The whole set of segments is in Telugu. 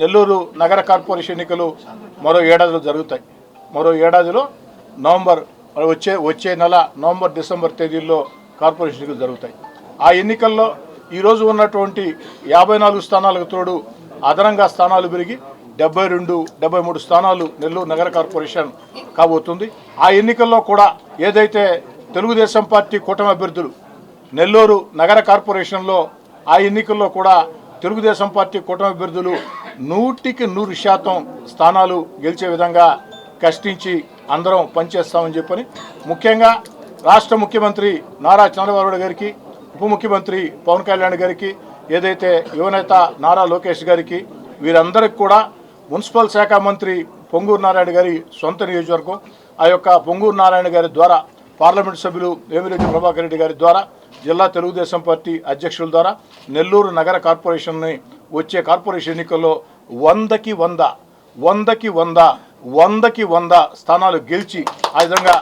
నెల్లూరు నగర కార్పొరేషన్ ఎన్నికలు మరో ఏడాదిలో జరుగుతాయి. మరో ఏడాదిలో నవంబర్ వచ్చే వచ్చే నెల నవంబర్ డిసెంబర్ తేదీల్లో కార్పొరేషన్ ఎన్నికలు జరుగుతాయి. ఆ ఎన్నికల్లో ఈరోజు ఉన్నటువంటి యాభై నాలుగు స్థానాలకు తోడు అదనంగా స్థానాలు పెరిగి డెబ్బై రెండు డెబ్బై మూడు స్థానాలు నెల్లూరు నగర కార్పొరేషన్ కాబోతుంది. ఆ ఎన్నికల్లో కూడా ఏదైతే తెలుగుదేశం పార్టీ కూటమి అభ్యర్థులు నెల్లూరు నగర కార్పొరేషన్లో ఆ ఎన్నికల్లో కూడా తెలుగుదేశం పార్టీ కూటమి అభ్యర్థులు నూటికి నూరు శాతం స్థానాలు గెలిచే విధంగా కష్టించి అందరం పనిచేస్తామని చెప్పని ముఖ్యంగా రాష్ట్ర ముఖ్యమంత్రి నారా చంద్రబాబు నాయుడు గారికి ఉప ముఖ్యమంత్రి పవన్ కళ్యాణ్ గారికి ఏదైతే యువనేత నారా లోకేష్ గారికి వీరందరికి కూడా మున్సిపల్ శాఖ మంత్రి పొంగూరు నారాయణ గారి సొంత నియోజకవర్గం ఆ యొక్క పొంగూరు నారాయణ గారి ద్వారా పార్లమెంటు సభ్యులు వేమిరెడ్డి ప్రభాకర్ రెడ్డి గారి ద్వారా జిల్లా తెలుగుదేశం పార్టీ అధ్యక్షుల ద్వారా నెల్లూరు నగర కార్పొరేషన్ని వచ్చే కార్పొరేషన్ ఎన్నికల్లో వందకి వంద వందకి వంద వందకి వంద స్థానాలు గెలిచి ఆ విధంగా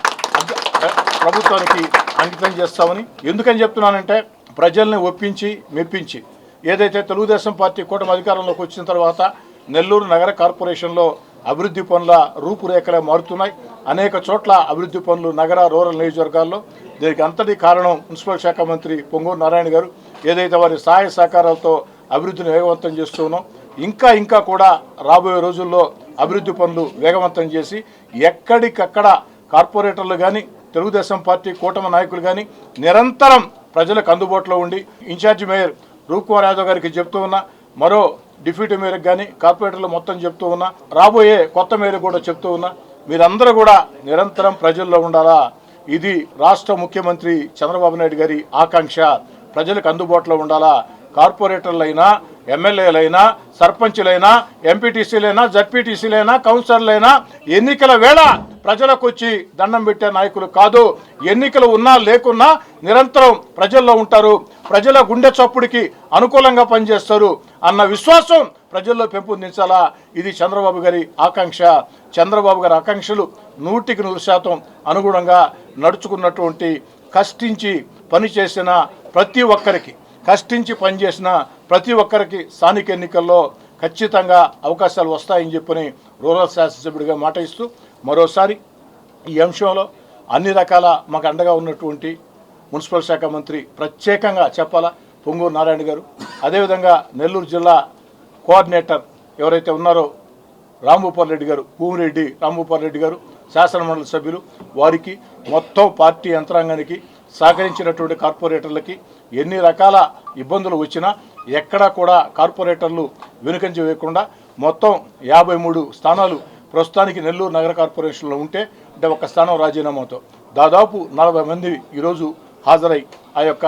ప్రభుత్వానికి అంకితం చేస్తామని ఎందుకని చెప్తున్నానంటే ప్రజల్ని ఒప్పించి మెప్పించి ఏదైతే తెలుగుదేశం పార్టీ కూటమి అధికారంలోకి వచ్చిన తర్వాత నెల్లూరు నగర కార్పొరేషన్లో అభివృద్ధి పనుల రూపురేఖలే మారుతున్నాయి. అనేక చోట్ల అభివృద్ధి పనులు నగర రూరల్ నియోజకవర్గాల్లో దీనికి అంతటి కారణం మున్సిపల్ శాఖ మంత్రి పొంగూరు నారాయణ గారు. ఏదైతే వారి సహాయ సహకారాలతో అభివృద్ధిని వేగవంతం చేస్తున్నాం ఇంకా ఇంకా కూడా రాబోయే రోజుల్లో అభివృద్ధి పనులు వేగవంతం చేసి ఎక్కడికక్కడ కార్పొరేటర్లు కానీ తెలుగుదేశం పార్టీ కూటమి నాయకులు కానీ నిరంతరం ప్రజలకు అందుబాటులో ఉండి ఇన్ఛార్జి మేయర్ రూప్కుమార్ యాదవ్ గారికి చెప్తూ ఉన్నా మరో డిప్యూటీ మేయర్కి కానీ కార్పొరేటర్లు మొత్తం చెప్తూ ఉన్నా రాబోయే కొత్త మేయర్ కూడా చెప్తూ ఉన్నా మీరందరూ కూడా నిరంతరం ప్రజల్లో ఉండాలా? ఇది రాష్ట్ర ముఖ్యమంత్రి చంద్రబాబు నాయుడు గారి ఆకాంక్ష. ప్రజలకు అందుబాటులో ఉండాలా? కార్పొరేటర్లైనా ఎమ్మెల్యేలైనా సర్పంచ్లైనా ఎంపీటీసీలైనా జడ్పీటీసీలైనా కౌన్సిలర్లైనా ఎన్నికల వేళ ప్రజలకు వచ్చి దండం పెట్టే నాయకులు కాదు. ఎన్నికలు ఉన్నా లేకున్నా నిరంతరం ప్రజల్లో ఉంటారు. ప్రజల గుండె చప్పుడికి అనుకూలంగా పనిచేస్తారు అన్న విశ్వాసం ప్రజల్లో పెంపొందించాలా? ఇది చంద్రబాబు గారి ఆకాంక్ష. చంద్రబాబు గారి ఆకాంక్షలు నూటికి నూరు శాతం అనుగుణంగా నడుచుకున్నటువంటి కష్టించి పనిచేసిన ప్రతి ఒక్కరికి కష్టించి పనిచేసిన ప్రతి ఒక్కరికి స్థానిక ఎన్నికల్లో ఖచ్చితంగా అవకాశాలు వస్తాయని చెప్పని రూరల్ శాసనసభ్యుడిగా మాట ఇస్తూ మరోసారి ఈ అంశంలో అన్ని రకాల మాకు అండగా ఉన్నటువంటి మున్సిపల్ శాఖ మంత్రి ప్రత్యేకంగా చెప్పాలా? పొంగూరు నారాయణ గారు. అదేవిధంగా నెల్లూరు జిల్లా కోఆర్డినేటర్ ఎవరైతే ఉన్నారో రాంభూపాల్ రెడ్డి గారు భూమిరెడ్డి రాంభూపాల్ రెడ్డి గారు శాసనమండలి సభ్యులు వారికి మొత్తం పార్టీ యంత్రాంగానికి సహకరించినటువంటి కార్పొరేటర్లకి ఎన్ని రకాల ఇబ్బందులు వచ్చినా ఎక్కడా కూడా కార్పొరేటర్లు వెనుకంజ వేయకుండా మొత్తం యాభై మూడు స్థానాలు ప్రస్తుతానికి నెల్లూరు నగర కార్పొరేషన్లో ఉంటే అంటే ఒక స్థానం రాజీనామాతో దాదాపు నలభై మంది ఈరోజు హాజరై ఆ యొక్క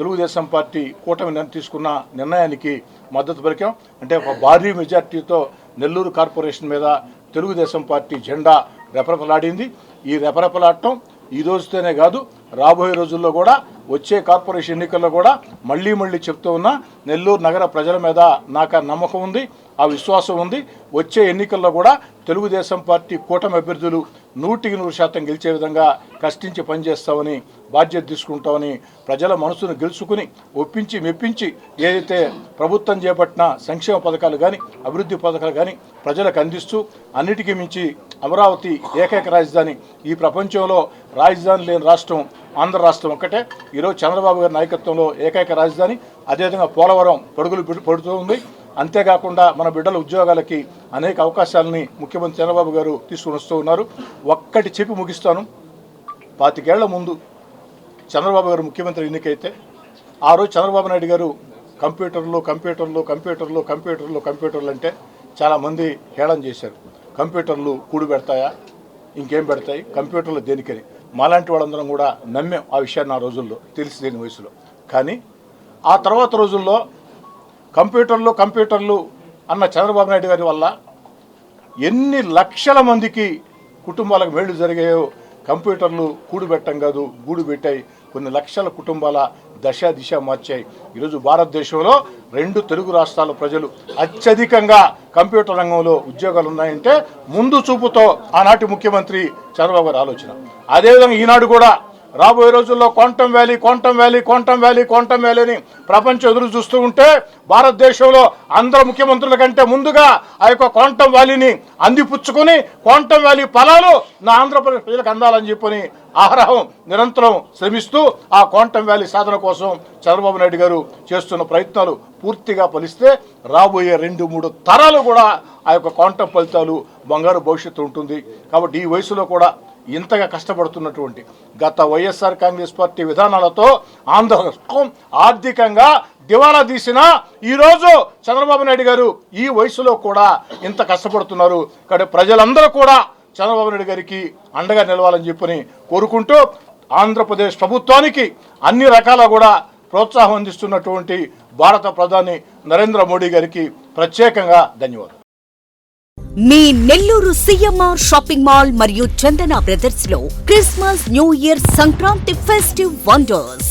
తెలుగుదేశం పార్టీ కూటమి తీసుకున్న నిర్ణయానికి మద్దతు పలికాం. అంటే ఒక భారీ మెజార్టీతో నెల్లూరు కార్పొరేషన్ మీద తెలుగుదేశం పార్టీ జెండా రెపరెపలాడింది. ఈ రెపరెపలాడటం ఈ రోజుతోనే కాదు రాబోయే రోజుల్లో కూడా వచ్చే కార్పొరేషన్ ఎన్నికల్లో కూడా మళ్ళీ మళ్ళీ చెప్తూ ఉన్నా నెల్లూరు నగర ప్రజల మీద నాకు నమ్మకం ఉంది. ఆ విశ్వాసం ఉంది. వచ్చే ఎన్నికల్లో కూడా తెలుగుదేశం పార్టీ కూటమి అభ్యర్థులు నూటికి నూరు శాతం గెలిచే విధంగా కష్టించి పనిచేస్తామని బాధ్యత తీసుకుంటామని ప్రజల మనసును గెలుచుకుని ఒప్పించి మెప్పించి ఏదైతే ప్రభుత్వం చేపట్టిన సంక్షేమ పథకాలు కానీ అభివృద్ధి పథకాలు కానీ ప్రజలకు అందిస్తూ అన్నిటికీ మించి అమరావతి ఏకైక రాజధాని. ఈ ప్రపంచంలో రాజధాని లేని రాష్ట్రం ఆంధ్ర రాష్ట్రం ఒక్కటే. ఈరోజు చంద్రబాబు గారి నాయకత్వంలో ఏకైక రాజధాని. అదేవిధంగా పోలవరం పడుగులు పడుతూ ఉంది. అంతేకాకుండా మన బిడ్డల ఉద్యోగాలకి అనేక అవకాశాలని ముఖ్యమంత్రి చంద్రబాబు గారు తీసుకుని వస్తూ ఉన్నారు. ఒక్కటి చెప్పి ముగిస్తాను. పాతికేళ్ళ ముందు చంద్రబాబు గారు ముఖ్యమంత్రి ఎన్నికైతే ఆ రోజు చంద్రబాబు నాయుడు గారు కంప్యూటర్లు కంప్యూటర్లు కంప్యూటర్లు కంప్యూటర్లు కంప్యూటర్లు అంటే చాలామంది హేళన చేశారు. కంప్యూటర్లు కూడు పెడతాయా? ఇంకేం పెడతాయి? కంప్యూటర్లు దేనికని? మాలాంటి వాళ్ళందరం కూడా నమ్మాం ఆ విషయాన్ని ఆ రోజుల్లో తెలిసి లేని వయసులో. కానీ ఆ తర్వాత రోజుల్లో కంప్యూటర్లు కంప్యూటర్లు అన్న చంద్రబాబు నాయుడు గారి వల్ల ఎన్ని లక్షల మందికి కుటుంబాలకు మేళ్ళు జరిగాయో కంప్యూటర్లు కూడుబెట్టం కాదు గూడు పెట్టాయి కొన్ని లక్షల కుటుంబాల దశ దిశ మార్చాయి. ఈరోజు భారతదేశంలో రెండు తెలుగు రాష్ట్రాల ప్రజలు అత్యధికంగా కంప్యూటర్ రంగంలో ఉద్యోగాలు ఉన్నాయంటే ముందు చూపుతో ఆనాటి ముఖ్యమంత్రి చంద్రబాబు గారి ఆలోచన. అదేవిధంగా ఈనాడు కూడా రాబోయే రోజుల్లో quantum valley quantum valley quantum valley quantum valley అని ప్రపంచం ఎదురు చూస్తూ ఉంటే భారతదేశంలో అందరు ముఖ్యమంత్రుల కంటే ముందుగా ఆ యొక్క క్వాంటమ్ వ్యాలీని అందిపుచ్చుకొని క్వాంటమ్ వ్యాలీ ఫలాలు నా ఆంధ్రప్రదేశ్ ప్రజలకు అందాలని చెప్పని ఆహారం నిరంతరం శ్రమిస్తూ ఆ క్వాంటమ్ వ్యాలీ సాధన కోసం చంద్రబాబు నాయుడు గారు చేస్తున్న ప్రయత్నాలు పూర్తిగా ఫలిస్తే రాబోయే రెండు మూడు తరాలు కూడా ఆ యొక్క క్వాంటమ్ ఫలితాలు బంగారు భవిష్యత్తు ఉంటుంది. కాబట్టి ఈ వయసులో కూడా ఇంతగా కష్టపడుతున్నటువంటి గత వైఎస్ఆర్ కాంగ్రెస్ పార్టీ విధానాలతో ఆంధ్ర ఆర్థికంగా దివాలా తీసిన ఈరోజు చంద్రబాబు నాయుడు గారు ఈ వయసులో కూడా ఇంత కష్టపడుతున్నారు. కాబట్టి ప్రజలందరూ కూడా చంద్రబాబు నాయుడు గారికి అండగా నిలవాలని చెప్పని కోరుకుంటూ ఆంధ్రప్రదేశ్ ప్రభుత్వానికి అన్ని రకాల కూడా ప్రోత్సాహం అందిస్తున్నటువంటి భారత ప్రధాని నరేంద్ర మోడీ గారికి ప్రత్యేకంగా ధన్యవాదాలు. మీ నెల్లూరు సిఎంఆర్ షాపింగ్ మాల్ మరియు Chandana బ్రదర్స్లో Christmas new year Sankranti festive wonders.